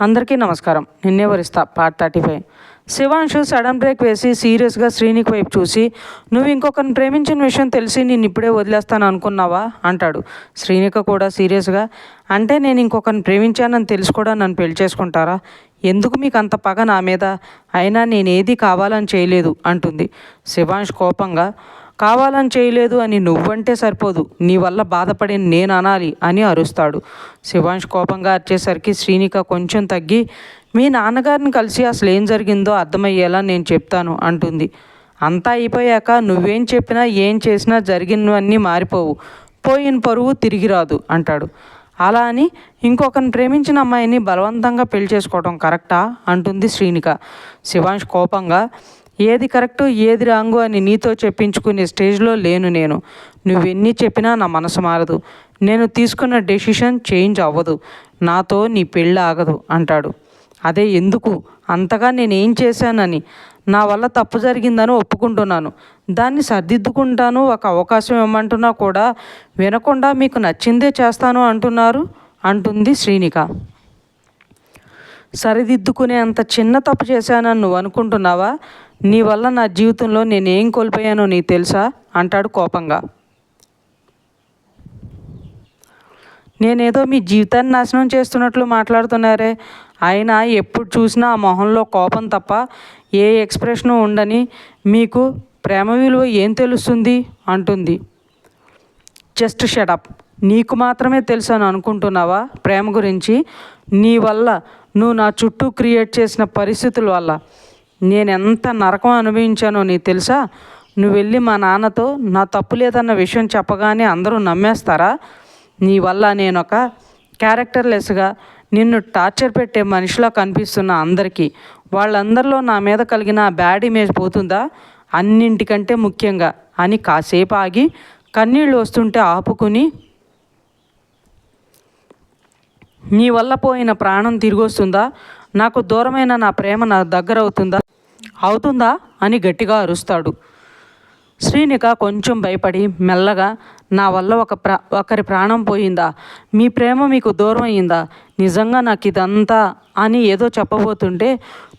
అందరికీ నమస్కారం. Ninne Varistha part thirty five Shivanshu sudden break వేసి సీరియస్గా శ్రీనిక్ వైపు చూసి నువ్వు ఇంకొకరిని ప్రేమించిన విషయం తెలిసి నేను ఇప్పుడే వదిలేస్తాను అనుకున్నావా? అంటాడు. శ్రీనిక కూడా సీరియస్గా అంటే నేను ఇంకొకరిని ప్రేమించానని తెలిసి కూడా నన్ను పెళ్ళి చేసుకుంటారా? ఎందుకు మీకు అంత పగ నా మీద? అయినా నేనేది కావాలని చేయలేదు అంటుంది. శివాంశ్ కోపంగా కావాలని చేయలేదు అని నువ్వంటే సరిపోదు. నీ వల్ల బాధపడి నేను అనాలి అని అరుస్తాడు. శివాంష్ కోపంగా అరిచేసరికి శ్రీనిక కొంచెం తగ్గి మీ నాన్నగారిని కలిసి అసలు ఏం జరిగిందో అర్థమయ్యేలా నేను చెప్తాను అంటుంది. అంతా అయిపోయాక నువ్వేం చెప్పినా ఏం చేసినా జరిగినవన్నీ మారిపోవు. పోయిన పరువు తిరిగి రాదు అంటాడు. అలా అని ఇంకొకరిని ప్రేమించిన అమ్మాయిని బలవంతంగా పెళ్ళి చేసుకోవడం కరెక్టా? అంటుంది శ్రీనిక. శివాంష్ కోపంగా ఏది కరెక్టు ఏది రాంగు అని నీతో చెప్పించుకునే స్టేజ్లో లేను నేను. నువ్వెన్ని చెప్పినా నా మనసు మారదు. నేను తీసుకున్న డెసిషన్ చేంజ్ అవ్వదు. నాతో నీ పెళ్ళి ఆగదు అంటాడు. అదే ఎందుకు? అంతగా నేనేం చేశానని. నా వల్ల తప్పు జరిగిందని ఒప్పుకుంటున్నాను. దాన్ని సర్దిద్దుకుంటాను ఒక అవకాశం ఇవ్వమంటున్నా కూడా వినకుండా మీకు నచ్చిందే చేస్తాను అంటున్నారు అంటుంది శ్రీనిక. సరిదిద్దుకునే అంత చిన్న తప్పు చేశానని నువ్వు అనుకుంటున్నావా? నీ వల్ల నా జీవితంలో నేనేం కోల్పోయానో నీకు తెలుసా? అంటాడు కోపంగా. నేనేదో మీ జీవితాన్ని నాశనం చేస్తున్నట్లు మాట్లాడుతున్నారే. అయినా ఎప్పుడు చూసినా ఆ మొహంలో కోపం తప్ప ఏ ఎక్స్ప్రెషను ఉండని మీకు ప్రేమ విలువ ఏం తెలుస్తుంది? అంటుంది. జస్ట్ షడప్ నీకు మాత్రమే తెలుసు అని అనుకుంటున్నావా? ప్రేమ గురించి నీ వల్ల నువ్వు నా చుట్టూ క్రియేట్ చేసిన పరిస్థితుల వల్ల. నేను ఎంత నరకం అనుభవించానో నీకు తెలుసా? నువ్వు వెళ్ళి మా నాన్నతో నా తప్పు లేదన్న విషయం చెప్పగానే అందరూ నమ్మేస్తారా? నీ వల్ల నేను ఒక క్యారెక్టర్లెస్గా నిన్ను టార్చర్ పెట్టే మనిషిలా కనిపిస్తున్న అందరికీ. వాళ్ళందరిలో నా మీద కలిగిన బ్యాడ్ ఇమేజ్ పోతుందా? అన్నింటికంటే ముఖ్యంగా అని కాసేపు ఆగి కన్నీళ్ళు వస్తుంటే ఆపుకుని నీ వల్ల పోయిన ప్రాణం తిరిగి వస్తుందా నాకు దూరమైన నా ప్రేమ నా దగ్గర అవుతుందా అవుతుందా అని గట్టిగా అరుస్తాడు. శ్రీనిక కొంచెం భయపడి మెల్లగా నా వల్ల ఒక ప్రా ఒకరి ప్రాణం పోయిందా? మీ ప్రేమ మీకు దూరం అయిందా? నిజంగా నాకు ఇదంతా అని ఏదో చెప్పబోతుంటే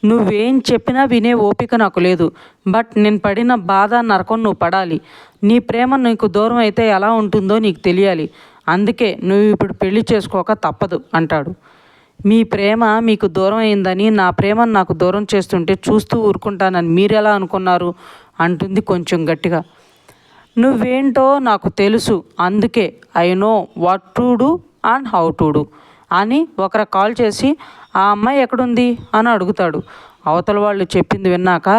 నువ్వేం చెప్పినా వినే ఓపిక నాకు లేదు. బట్ నేను పడిన బాధ నరకం నువ్వు పడాలి. నీ ప్రేమ నీకు దూరం అయితే ఎలా ఉంటుందో నీకు తెలియాలి. అందుకే నువ్వు ఇప్పుడు పెళ్ళి చేసుకోక తప్పదు అంటాడు. మీ ప్రేమ మీకు దూరం అయిందని నా ప్రేమను నాకు దూరం చేస్తుంటే చూస్తూ ఊరుకుంటానని మీరెలా అనుకున్నారు? అంటుంది కొంచెం గట్టిగా. నువ్వేంటో నాకు తెలుసు అందుకే I know what to do and how to do అని ఒకరు కాల్ చేసి ఆ అమ్మాయి ఎక్కడుంది? అని అడుగుతాడు. అవతల వాళ్ళు చెప్పింది విన్నాక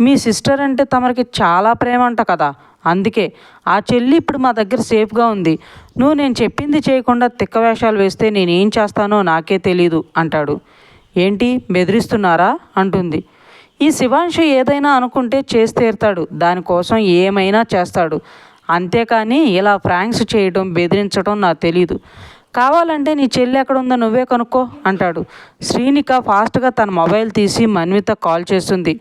మీ సిస్టర్ అంటే తమరికి చాలా ప్రేమ అంట కదా అందుకే ఆ చెల్లి ఇప్పుడు మా దగ్గర సేఫ్గా ఉంది. నువ్వు నేను చెప్పింది చేయకుండా తిక్క వేషాలు వేస్తే నేనేం చేస్తానో నాకే తెలీదు అంటాడు. ఏంటి? బెదిరిస్తున్నారా? అంటుంది. ఈ శివాంశు ఏదైనా అనుకుంటే చేసి తీరుతాడు. దానికోసం ఏమైనా చేస్తాడు. అంతేకాని ఇలా ఫ్రాంక్స్ చేయడం బెదిరించడం నాకు తెలీదు. కావాలంటే నీ చెల్లి ఎక్కడ ఉందో నువ్వే కనుక్కో అంటాడు. శ్రీనిక ఫాస్ట్గా తన మొబైల్ తీసి మన్విత కాల్ చేస్తుంది.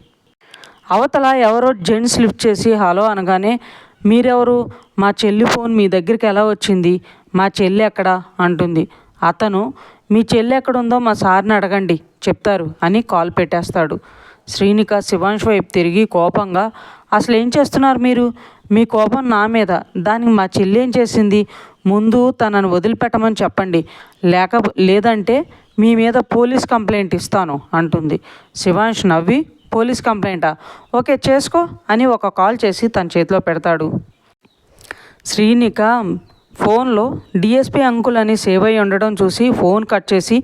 అవతల ఎవరో జెంట్స్ లిఫ్ట్ చేసి హలో అనగానే మీరెవరు? మా చెల్లి ఫోన్ మీ దగ్గరికి ఎలా వచ్చింది? మా చెల్లి ఎక్కడ? అంటుంది. అతను మీ చెల్లి ఎక్కడుందో మా సార్ని అడగండి చెప్తారు అని కాల్ పెట్టేస్తాడు. శ్రీనిక శివాంష్ వైపు తిరిగి కోపంగా అసలు ఏం చేస్తున్నారు మీరు? మీ కోపం నా మీద. దానికి మా చెల్లి ఏం చేసింది? ముందు తనను వదిలిపెట్టమని చెప్పండి. లేక లేదంటే మీ మీద పోలీస్ కంప్లైంట్ ఇస్తాను అంటుంది. శివాంష్ నవ్వి పోలీస్ కంప్లైంటా? ఓకే చేసుకో అని ఒక కాల్ చేసి తన చేతిలో పెడతాడు. శ్రీనిక ఫోన్లో డిఎస్పి అంకుల్ అని సేవ్ అయి ఉండడం చూసి ఫోన్ కట్ చేసి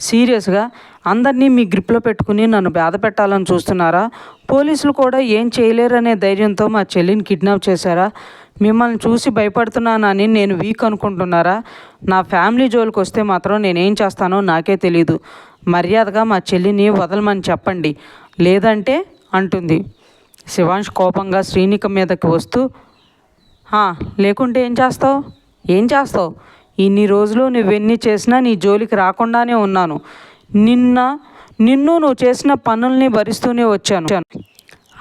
సీరియస్గా అందరినీ మీ గ్రిప్లో పెట్టుకుని నన్ను బాధ పెట్టాలని చూస్తున్నారా? పోలీసులు కూడా ఏం చేయలేరనే ధైర్యంతో మా చెల్లిని కిడ్నాప్ చేశారా? మిమ్మల్ని చూసి భయపడుతున్నానని నేను వీక్ అనుకుంటున్నారా? నా ఫ్యామిలీ జోలికి వస్తే మాత్రం నేనేం చేస్తానో నాకే తెలీదు. మర్యాదగా మా చెల్లిని వదలమని చెప్పండి. లేదంటే అంటుంది. శివాంష్ కోపంగా శ్రీనిక మీదకి వస్తూ లేకుంటే ఏం చేస్తావు? ఏం చేస్తావు? ఇన్ని రోజులు నువ్వెన్ని చేసినా నీ జోలికి రాకుండానే ఉన్నాను. నిన్న నిన్ను నువ్వు చేసిన పనుల్ని భరిస్తూనే వచ్చాను.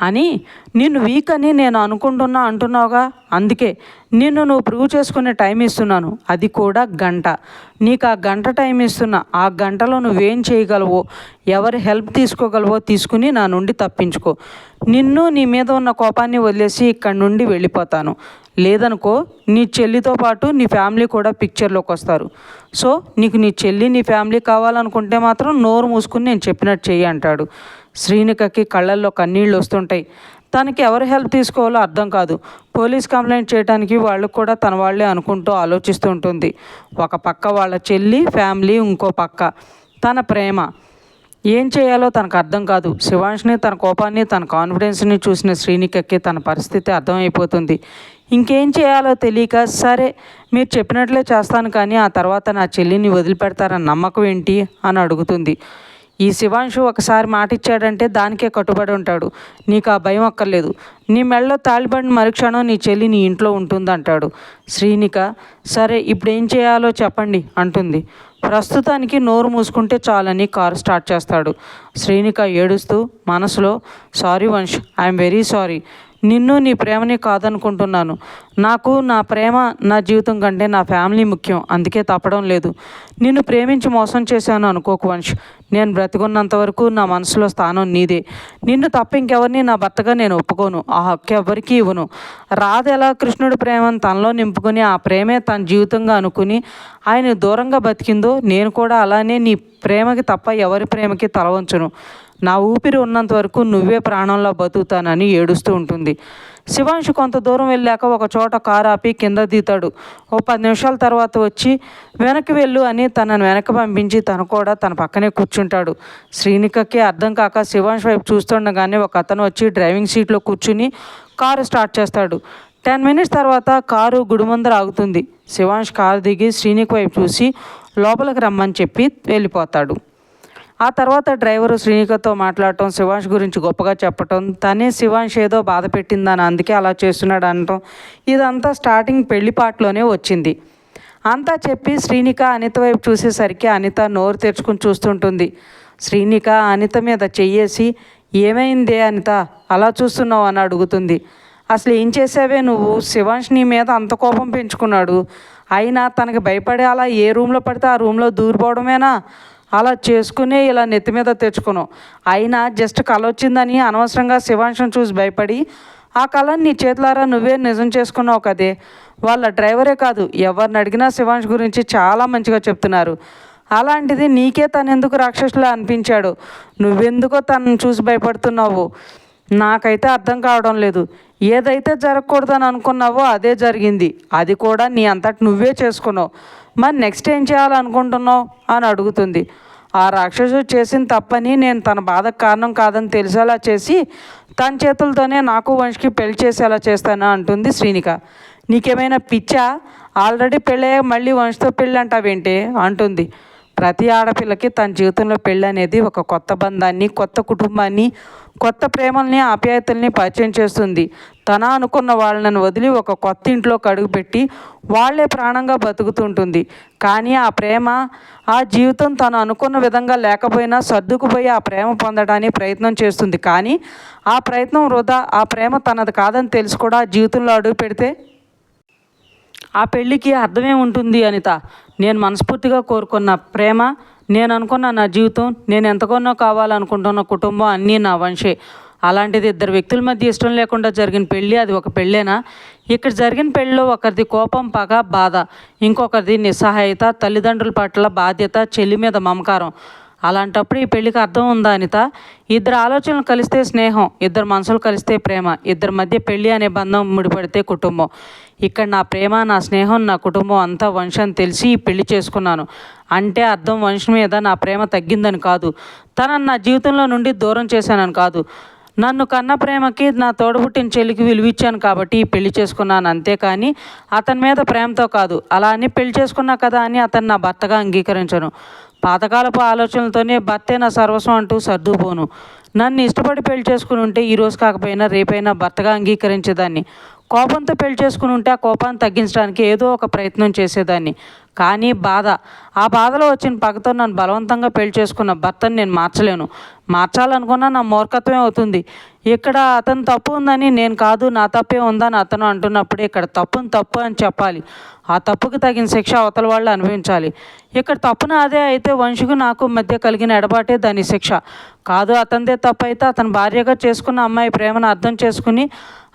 అని నిన్ను వీక్ అని నేను అనుకుంటున్నా అంటున్నావుగా? అందుకే నిన్ను నువ్వు ప్రూవ్ చేసుకునే టైం ఇస్తున్నాను. అది కూడా గంట. నీకు ఆ గంట టైం ఇస్తున్నా ఆ గంటలో నువ్వేం చేయగలవో ఎవరి హెల్ప్ తీసుకోగలవో తీసుకుని నా నుండి తప్పించుకో. నిన్ను నీ మీద ఉన్న కోపాన్ని వదిలేసి ఇక్కడి నుండి వెళ్ళిపోతాను. లేదనుకో నీ చెల్లితో పాటు నీ ఫ్యామిలీ కూడా పిక్చర్లోకి వస్తారు. సో నీకు నీ చెల్లి నీ ఫ్యామిలీ కావాలనుకుంటే మాత్రం నోరు మూసుకుని నేను చెప్పినట్టు చెయ్యి అంటాడు. శ్రీనికకి కళ్ళల్లో కన్నీళ్ళు వస్తుంటాయి. తనకి ఎవరు హెల్ప్ తీసుకోవాలో అర్థం కాదు. పోలీస్ కంప్లైంట్ చేయడానికి వాళ్ళు కూడా తన వాళ్ళే అనుకుంటూ ఆలోచిస్తూ ఉంటుంది ఒక పక్క వాళ్ళ చెల్లి ఫ్యామిలీ ఇంకో పక్క తన ప్రేమ. ఏం చేయాలో తనకు అర్థం కాదు. శివాంష్ని తన కోపాన్ని తన కాన్ఫిడెన్స్ని చూసిన శ్రీనికకి తన పరిస్థితి అర్థమైపోతుంది. ఇంకేం చేయాలో తెలియక సరే మీరు చెప్పినట్లే చేస్తాను కానీ ఆ తర్వాత నా చెల్లిని వదిలిపెడతారన్న నమ్మకం ఏంటి? అని అడుగుతుంది. ఈ శివాంశు ఒకసారి మాట ఇచ్చాడంటే దానికే కట్టుబడి ఉంటాడు. నీకు ఆ భయం అక్కర్లేదు. నీ మెళ్ళలో తాళిబడిన మరుక్షణం నీ చెల్లి నీ ఇంట్లో ఉంటుందంటాడు. శ్రీనిక సరే ఇప్పుడు ఏం చేయాలో చెప్పండి అంటుంది. ప్రస్తుతానికి నోరు మూసుకుంటే చాలని కారు స్టార్ట్ చేస్తాడు. శ్రీనిక ఏడుస్తూ మనసులో sorry Vamsh I'm very sorry. నిన్ను నీ ప్రేమని కాదనుకుంటున్నాను. నాకు నా ప్రేమ నా జీవితం కంటే నా ఫ్యామిలీ ముఖ్యం అందుకే తప్పడం లేదు. నిన్ను ప్రేమించి మోసం చేశాను అనుకోకు వంశ్. నేను బ్రతికున్నంత వరకు నా మనసులో స్థానం నీదే. నిన్ను తప్ప ఇంకెవరిని నా భర్తగా నేను ఒప్పుకోను ఆ హక్కు ఎవరికీ ఇవ్వను. రాధ ఎలా కృష్ణుడి ప్రేమను తనలో నింపుకుని ఆ ప్రేమే తన జీవితంగా అనుకుని ఆయన దూరంగా బతికిందో నేను కూడా అలానే నీ ప్రేమకి తప్ప ఎవరి ప్రేమకి తలవంచును నా ఊపిరి ఉన్నంత వరకు నువ్వే ప్రాణంలో బతుకుతానని ఏడుస్తూ ఉంటుంది. శివాంశు కొంత దూరం వెళ్ళాక ఒక చోట కారు ఆపి కింద దిగుతాడు. ఓ పది నిమిషాల తర్వాత వచ్చి వెనక్కి వెళ్ళు అని తనను వెనక్కి పంపించి తను కూడా తన పక్కనే కూర్చుంటాడు. శ్రీనికకి అర్థం కాక శివాంశ్ వైపు చూస్తుండగానే ఒక అతను వచ్చి డ్రైవింగ్ సీట్లో కూర్చుని కారు స్టార్ట్ చేస్తాడు. టెన్ మినిట్స్ తర్వాత కారు గుడిముందర ఆగుతుంది. శివాంష్ కారు దిగి శ్రీనిక్ వైపు చూసి లోపలికి రమ్మని చెప్పి వెళ్ళిపోతాడు. ఆ తర్వాత డ్రైవరు శ్రీనికతో మాట్లాడటం శివాంష్ గురించి గొప్పగా చెప్పటం తనే శివాంష్ ఏదో బాధ పెట్టిందని అందుకే అలా చేస్తున్నాడు అనటం ఇదంతా స్టార్టింగ్ పెళ్ళిపాటలోనే వచ్చింది. అంతా చెప్పి శ్రీనిక అనిత వైపు చూసేసరికి అనిత నోరు తెరుచుకుని చూస్తుంటుంది. శ్రీనిక అనిత మీద చెయ్యేసి ఏమైందే అనిత అలా చూస్తున్నావు? అని అడుగుతుంది. అసలు ఏం చేసావే నువ్వు? శివాంష్ నీ మీద అంత కోపం పెంచుకున్నాడు. అయినా తనకి భయపడే అలా ఏ రూమ్లో పడితే ఆ రూమ్లో దూరిపోవడమేనా? అలా చేసుకునే ఇలా నెత్తి మీద తెచ్చుకున్నావు. అయినా జస్ట్ కళ వచ్చిందని అనవసరంగా శివాంశం చూసి భయపడి ఆ కళని నీ చేతులారా నువ్వే నిజం చేసుకున్నావు కదే. వాళ్ళ డ్రైవరే కాదు ఎవరిని అడిగినా శివాంశ్ గురించి చాలా మంచిగా చెప్తున్నారు. అలాంటిది నీకే తనెందుకు రాక్షసులా అనిపించాడు? నువ్వెందుకో తనను చూసి భయపడుతున్నావు? నాకైతే అర్థం కావడం లేదు. ఏదైతే జరగకూడదని అనుకున్నావో అదే జరిగింది. అది కూడా నీ అంతటి నువ్వే చేసుకున్నావు. మరి నెక్స్ట్ ఏం చేయాలనుకుంటున్నావు? అని అడుగుతుంది. ఆ రాక్షసుడు చేసిన తప్పని నేను తన బాధకు కారణం కాదని తెలిసేలా చేసి తన చేతులతోనే నాకు వంశకి పెళ్ళి చేసేలా చేస్తాను అంటుంది శ్రీనిక. నీకేమైనా పిచ్చా? ఆల్రెడీ పెళ్ళయ్యాక మళ్ళీ వంశతో పెళ్ళి అంటావేంటి? అంటుంది. ప్రతి ఆడపిల్లకి తన జీవితంలో పెళ్ళి అనేది ఒక కొత్త బంధాన్ని కొత్త కుటుంబాన్ని కొత్త ప్రేమల్ని ఆప్యాయతల్ని పరిచయం చేస్తుంది. తన అనుకున్న వాళ్ళని వదిలి ఒక కొత్త ఇంట్లో కడుగుపెట్టి వాళ్ళే ప్రాణంగా బతుకుతుంటుంది. కానీ ఆ ప్రేమ ఆ జీవితం తను అనుకున్న విధంగా లేకపోయినా సర్దుకుపోయి ఆ ప్రేమ పొందడానికి ప్రయత్నం చేస్తుంది. కానీ ఆ ప్రయత్నం వృధా ఆ ప్రేమ తనది కాదని తెలిసి కూడా ఆ జీవితంలో అడుగు పెడితే ఆ పెళ్ళికి అర్థమే ఉంటుంది అనిత. నేను మనస్ఫూర్తిగా కోరుకున్న ప్రేమ నేను అనుకున్న నా జీవితం నేను ఎంతకొన్నో కావాలనుకుంటున్న కుటుంబం అన్నీ నా వంశే. అలాంటిది ఇద్దరు వ్యక్తుల మధ్య ఇష్టం లేకుండా జరిగిన పెళ్ళి అది ఒక పెళ్ళేనా? ఇక్కడ జరిగిన పెళ్ళిలో ఒకరిది కోపం పగ బాధ. ఇంకొకరిది నిస్సహాయత తల్లిదండ్రుల పట్ల బాధ్యత చెల్లి మీద మమకారం. అలాంటప్పుడు ఈ పెళ్ళికి అర్థం ఉందా అనిత? ఇద్దరు ఆలోచనలు కలిస్తే స్నేహం ఇద్దరు మనసులు కలిస్తే ప్రేమ ఇద్దరి మధ్య పెళ్ళి అనే బంధం ముడిపడితే కుటుంబం. ఇక్కడ నా ప్రేమ నా స్నేహం నా కుటుంబం అంతా వంశం తెలిసి ఈ పెళ్ళి చేసుకున్నాను. అంటే అర్థం వంశం మీద నా ప్రేమ తగ్గిందని కాదు. తనను నా జీవితంలో నుండి దూరం చేశానని కాదు. నన్ను కన్న ప్రేమకి నా తోడబుట్టిన చెల్లికి విలువిచ్చాను కాబట్టి ఈ పెళ్ళి చేసుకున్నాను అంతేకాని అతని మీద ప్రేమతో కాదు. అలా అని పెళ్ళి చేసుకున్నా కదా అని అతను నా భర్తగా అంగీకరించను. పాతకాలపు ఆలోచనలతోనే భర్తే నా సర్వస్వం అంటూ సర్దుపోను నన్ను ఇష్టపడి పెళ్ళి చేసుకుని ఉంటే ఈరోజు కాకపోయినా రేపైనా భర్తగా అంగీకరించేదాన్ని. కోపంతో పెళ్ళి చేసుకుని ఉంటే ఆ కోపాన్ని తగ్గించడానికి ఏదో ఒక ప్రయత్నం చేసేదాన్ని. కానీ బాధ. ఆ బాధలో వచ్చిన పగతో నన్ను బలవంతంగా పెళ్ళి చేసుకున్న భర్తను నేను మార్చలేను. మార్చాలనుకున్నా నా మూర్ఖత్వమే అవుతుంది. ఇక్కడ అతను తప్పు ఉందని నేను కాదు నా తప్పే ఉందని అతను అంటున్నప్పుడు ఇక్కడ తప్పుని తప్పు అని చెప్పాలి. ఆ తప్పుకి తగిన శిక్ష అవతల వాళ్ళు అనుభవించాలి. ఇక్కడ తప్పు నాదే అయితే వంశుకు నాకు మధ్య కలిగిన ఎడబాటే దాని శిక్ష. కాదు అతనిదే తప్పు అయితే అతని భార్యగా చేసుకున్న అమ్మాయి ప్రేమను అర్థం చేసుకుని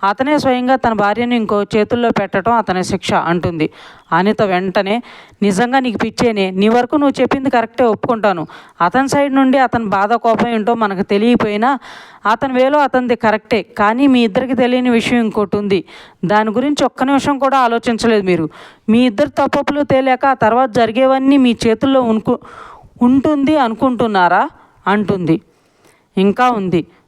అతనే స్వయంగా తన భార్యను ఇంకో చేతుల్లో పెట్టడం అతని శిక్ష అంటుంది. అనిత వెంటనే నిజంగా నీకు పిచ్చేనే నీ వరకు నువ్వు చెప్పింది కరెక్టే ఒప్పుకుంటాను. అతని సైడ్ నుండి అతని బాధ కోపం ఏంటో మనకు తెలియపోయినా అతని వేలో అతనిది కరెక్టే కానీ మీ ఇద్దరికి తెలియని విషయం ఇంకోటి ఉంది. దాని గురించి ఒక్క నిమిషం కూడా ఆలోచించలేదు మీరు. మీ ఇద్దరు తప్పులు తేలేక ఆ తర్వాత జరిగేవన్నీ మీ చేతుల్లో ఉనుకు ఉంటుంది అనుకుంటున్నారా? అంటుంది. ఇంకా ఉంది.